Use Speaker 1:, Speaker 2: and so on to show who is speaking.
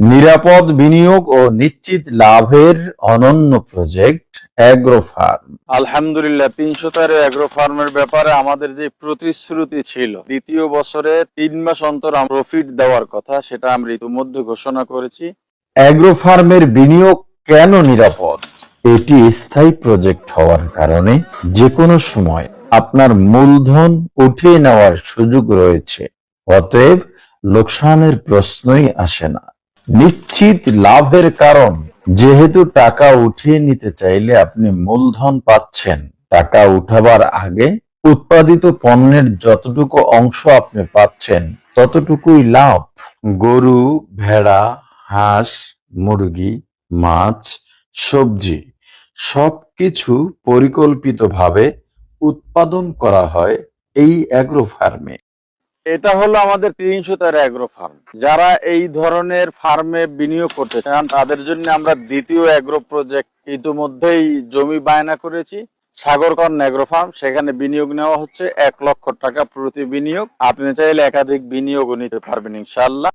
Speaker 1: নিরাপদ বিনিয়োগ ও নিশ্চিত লাভের অনন্য প্রজেক্ট অ্যাগ্রো ফার্ম
Speaker 2: আলহামদুলিল্লাহ তিনশো তেরো অ্যাগ্রো ফার্মের ব্যাপারে আমাদের যে প্রতিশ্রুতি ছিল দ্বিতীয় বছরে তিন মাস অন্তর প্রফিট দেওয়ার কথা সেটা আমরা ইতিমধ্যে ঘোষণা করেছি।
Speaker 1: অ্যাগ্রো ফার্মের বিনিয়োগ কেন নিরাপদ? এটি স্থায়ী প্রজেক্ট হওয়ার কারণে যে কোনো সময় আপনার মূলধন উঠিয়ে নেওয়ার সুযোগ রয়েছে অতএব লোকসানের প্রশ্নই আসে না। নিশ্চিত লাভের কারণ, যেহেতু টাকা উঠিয়ে নিতে চাইলে আপনি মূলধন পাচ্ছেন, টাকা উঠাবার আগে উৎপাদিত পণ্যের যতটুকু অংশ আপনি পাচ্ছেন, ততটুকুই লাভ। গরু, ভেড়া, হাঁস, মুরগি, মাছ, সবজি সবকিছু পরিকল্পিতভাবে উৎপাদন করা হয় এই অ্যাগ্রো ফার্মে
Speaker 2: এটা হলো আমাদের তিনশো তেরো অ্যাগ্রো ফার্ম যারা এই ধরনের ফার্মে বিনিয়োগ করতে চান, তাদের জন্য আমরা দ্বিতীয় অ্যাগ্রো প্রজেক্ট ইতিমধ্যেই জমি বায়না করেছি, সাগরকর্ণ অ্যাগ্রো ফার্ম সেখানে বিনিয়োগ নেওয়া হচ্ছে এক লক্ষ টাকা প্রতি বিনিয়োগ। আপনি চাইলে একাধিক বিনিয়োগও নিতে পারবেন ইনশাল্লাহ